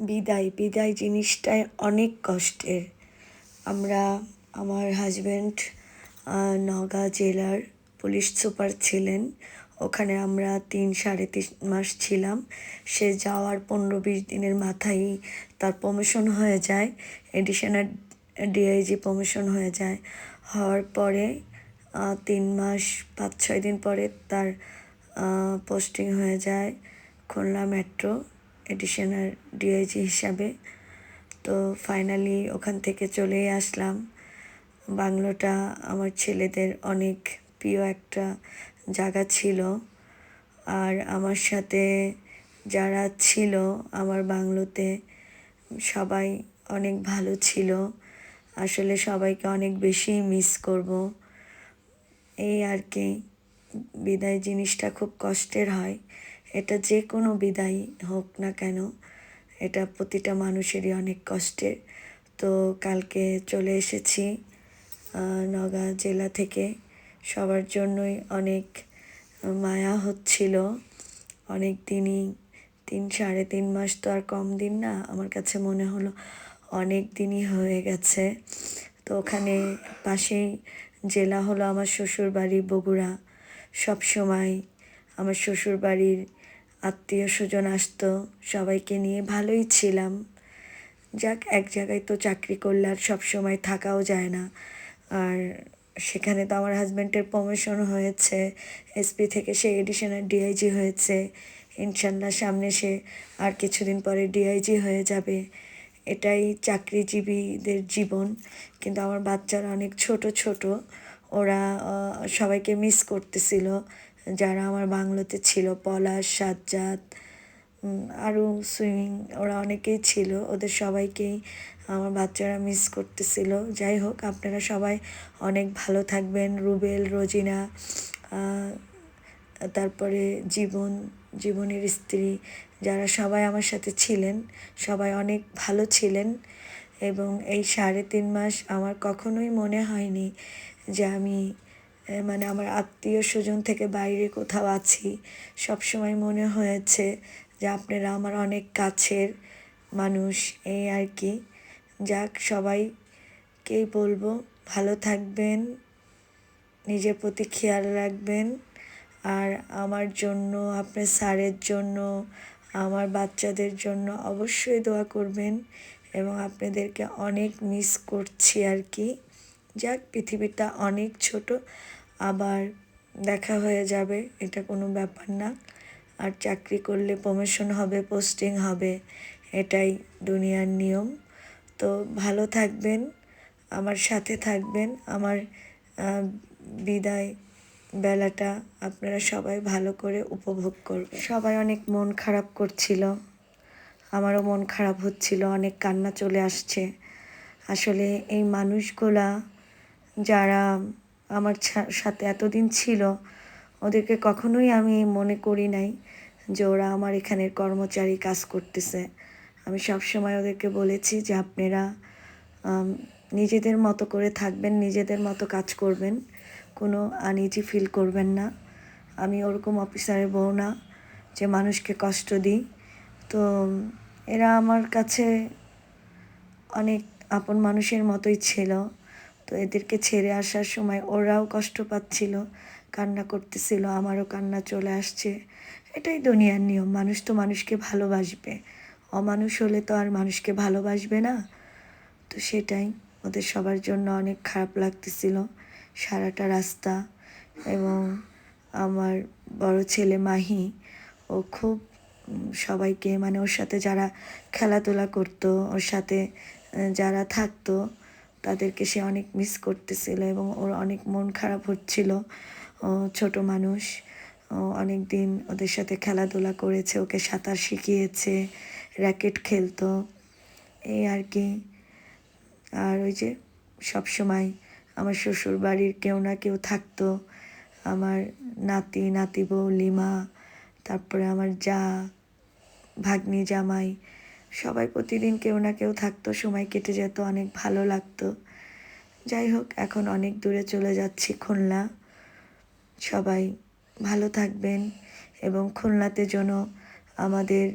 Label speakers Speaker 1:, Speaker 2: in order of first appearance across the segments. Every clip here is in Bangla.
Speaker 1: বিদায় বিদায় জিনিসটাই অনেক কষ্টের। আমরা, আমার হাজব্যান্ড নওগাঁ জেলার পুলিশ সুপার ছিলেন। ওখানে আমরা তিন সাড়ে তিন মাস ছিলাম। সে যাওয়ার পনেরো বিশ দিনের মাথায় তার প্রমোশন হয়ে যায়। এডিশনাল ডিআইজি প্রমোশন হয়ে যায়। হওয়ার পরে তিন মাস, পাঁচ ছয় দিন পরে তার পোস্টিং হয়ে যায় খুলনা মেট্রো এডিশনাল ডিআইজি হিসাবে। তো ফাইনালি ওখান থেকে চলেই আসলাম। বাংলোটা আমার ছেলেদের অনেক প্রিয় একটা জায়গা ছিল। আর আমার সাথে যারা ছিল আমার বাংলোতে, সবাই অনেক ভালো ছিল। আসলে সবাইকে অনেক বেশি মিস করব। এই আর কি, বিদায় জিনিসটা খুব কষ্টের হয়। এটা যে কোনো বিদায় হোক না কেন, এটা প্রতিটা মানুষেরই অনেক কষ্টের। তো কালকে চলে এসেছি নওগাঁ জেলা থেকে। সবার জন্যই অনেক মায়া হচ্ছিল। অনেক দিনই, তিন, সাড়ে তিন মাস তো আর কম দিন না, আমার কাছে মনে হলো অনেক দিনই হয়ে গেছে। তো ওখানে পাশেই জেলা হলো আমার শ্বশুর বাড়ি বগুড়া। সব সময় আমার শ্বশুর বাড়ির আত্মীয় স্বজন আসতো, সবাইকে নিয়ে ভালোই ছিলাম। যাক, এক জায়গায় তো চাকরি করলে আর সব সময় থাকাও যায় না। আর সেখানে তো আমার হাজব্যান্ডের প্রমোশন হয়েছে এসপি থেকে সে এডিশনাল ডিআইজি হয়েছে। ইনশাল্লাহ সামনে সে আর কিছুদিন পরে ডিআইজি হয়ে যাবে। এটাই চাকরিজীবীদের জীবন। কিন্তু আমার বাচ্চারা অনেক ছোট ছোট। ওরা সবাইকে মিস করতেছিল। যারা আমার বাংলোতে ছিল, পলাশ, সাজ্জাদ আরও সুইমিং, ওরা অনেকেই ছিল। ওদের সবাইকেই আমার বাচ্চারা মিস করতেছিল। যাই হোক, আপনারা সবাই অনেক ভালো থাকবেন। রুবেল, রোজিনা তারপরে জীবন, জীবনের স্ত্রী, যারা সবাই আমার সাথে ছিলেন, সবাই অনেক ভালো ছিলেন এবং এই সাড়ে তিন মাস আমার কখনোই মনে হয়নি যে আমি মানে আমার আত্মীয় স্বজন থেকে বাইরে কোথাও আছি, সবসময় মনে হয়েছে যে আপনারা আমার অনেক কাছের মানুষ, এই আর কি। যাক, সবাইকেই বলব, ভালো থাকবেন, নিজের প্রতি খেয়াল রাখবেন, আর আমার জন্য, আপনার স্যারের জন্য, আমার বাচ্চাদের জন্য অবশ্যই দোয়া করবেন, এবং আপনাদেরকে অনেক মিস করছি আর কি। যাক, পৃথিবীটা অনেক ছোট, আবার দেখা হয়ে যাবে, এটা কোনো ব্যাপার না। আর চাকরি করলে প্রমোশন হবে পোস্টিং হবে, এটাই দুনিয়ার নিয়ম। তো ভালো থাকবেন, আমার সাথে থাকবেন, আমার বিদায় বেলাটা আপনারা সবাই ভালো করে উপভোগ করবেন। সবাই অনেক মন খারাপ করছিল, আমারও মন খারাপ হচ্ছিল, অনেক কান্না চলে আসছে। আসলে এই মানুষগুলা যারা আমার সাথে এতদিন ছিল, ওদেরকে কখনোই আমি মনে করি নাই যে ওরা আমার এখানের কর্মচারী কাজ করতেছে। আমি সব সময় ওদেরকে বলেছি যে আপনারা নিজেদের মতো করে থাকবেন, নিজেদের মতো কাজ করবেন, কোনো আনইজি ফিল করবেন না। আমি ওরকম অফিসারের বউ না যে মানুষকে কষ্ট দিই। তো এরা আমার কাছে অনেক আপন মানুষের মতোই ছিল। তো এদেরকে ছেড়ে আসার সময় ওরাও কষ্ট পাচ্ছিল, কান্না করতেছিল, আমারও কান্না চলে আসছে। এটাই দুনিয়ার নিয়ম, মানুষ তো মানুষকে ভালোবাসবে। অমানুষ হলে তো আর মানুষকে ভালোবাসবে না। তো সেটাই ওদের সবার জন্য অনেক খারাপ লাগতেছিল। সারাটা রাস্তা এবং আমার বড় ছেলে মাহি, ও খুব সবাইকে মানে ওর সাথে যারা খেলাধুলা করতো, ওর সাথে যারা থাকতো তাদেরকে সে অনেক মিস করতেছিল এবং ওর অনেক মন খারাপ হচ্ছিল। ছোট মানুষ অনেক দিন ওদের সাথে খেলাধুলা করেছে, ওকে সাঁতার শিখিয়েছে র্যাকেট খেলতো এই আর কি। আর ওই যে সব সময় আমার শ্বশুর বাড়ির কেউ না কেউ থাকতো। আমার নাতি নাতি বউ লিমা, তারপরে আমার যা, ভাগ্নি, জামাই সবাই প্রতিদিন কেউ না কেউ থাকতো, সময় কেটে যেত, অনেক ভালো লাগতো। যাই হোক, এখন অনেক দূরে চলে যাচ্ছি খুলনা। সবাই ভালো থাকবেন এবং খুলনাতে যেন আমাদের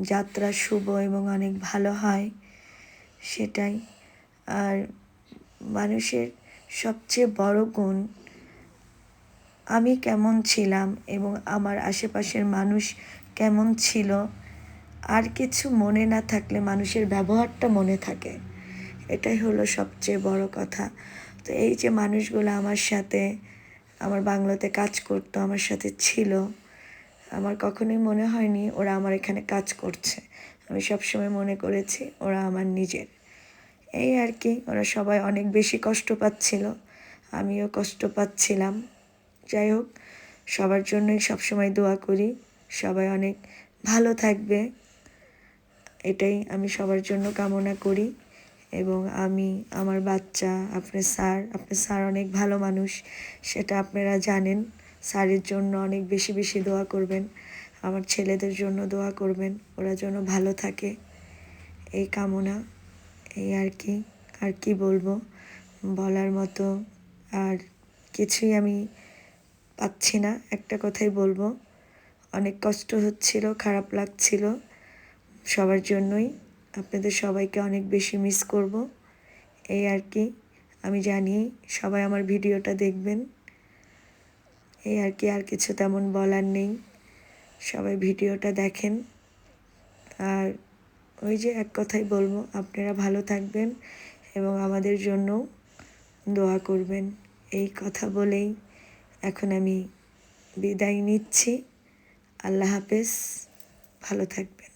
Speaker 1: যাত্রা শুভ এবং অনেক ভালো হয়, সেটাই। আর মানুষের সবচেয়ে বড় গুণ, আমি কেমন ছিলাম এবং আমার আশেপাশের মানুষ কেমন ছিল আর কিছু মনে না থাকলে মানুষের ব্যবহারটা মনে থাকে। এটাই হলো সবচেয়ে বড় কথা। তো এই যে মানুষগুলো আমার সাথে, আমার বাংলাতে কাজ করতো, আমার সাথে ছিল, আমার কখনোই মনে হয়নি ওরা আমার এখানে কাজ করছে। আমি সবসময় মনে করেছি ওরা আমার নিজের। এই আর কি, ওরা সবাই অনেক বেশি কষ্ট পাচ্ছিল, আমিও কষ্ট পাচ্ছিলাম। যাই হোক, সবার জন্যই সবসময় দোয়া করি, সবাই অনেক ভালো থাকবে। এটাই আমি সবার জন্য কামনা করি এবং আমি, আমার বাচ্চা, আপনার স্যার আপনার স্যার অনেক ভালো মানুষ, সেটা আপনারা জানেন। স্যারের জন্য অনেক বেশি বেশি দোয়া করবেন। আমার ছেলেদের জন্য দোয়া করবেন। ওরা যেন ভালো থাকে। এই কামনা, এই আর কি আর কি বলব? বলার মতো আর কিছুই আমি পাচ্ছি না। একটা কথাই বলব, অনেক কষ্ট হচ্ছিল, খারাপ লাগছিল। সবার জন্যই আপনাদের সবাইকে অনেক বেশি মিস করব। এই আর কি, আমি জানি সবাই আমার ভিডিওটা দেখবেন। এই আর কি, আর কিছু তেমন বলার নেই। সবাই ভিডিওটা দেখেন। আর ওই যে এক কথাই বলব, আপনারা ভালো থাকবেন এবং আমাদের জন্য দোয়া করবেন। এই কথা বলেই এখন আমি বিদায় নিচ্ছি। আল্লাহ হাফেজ, ভালো থাকবেন।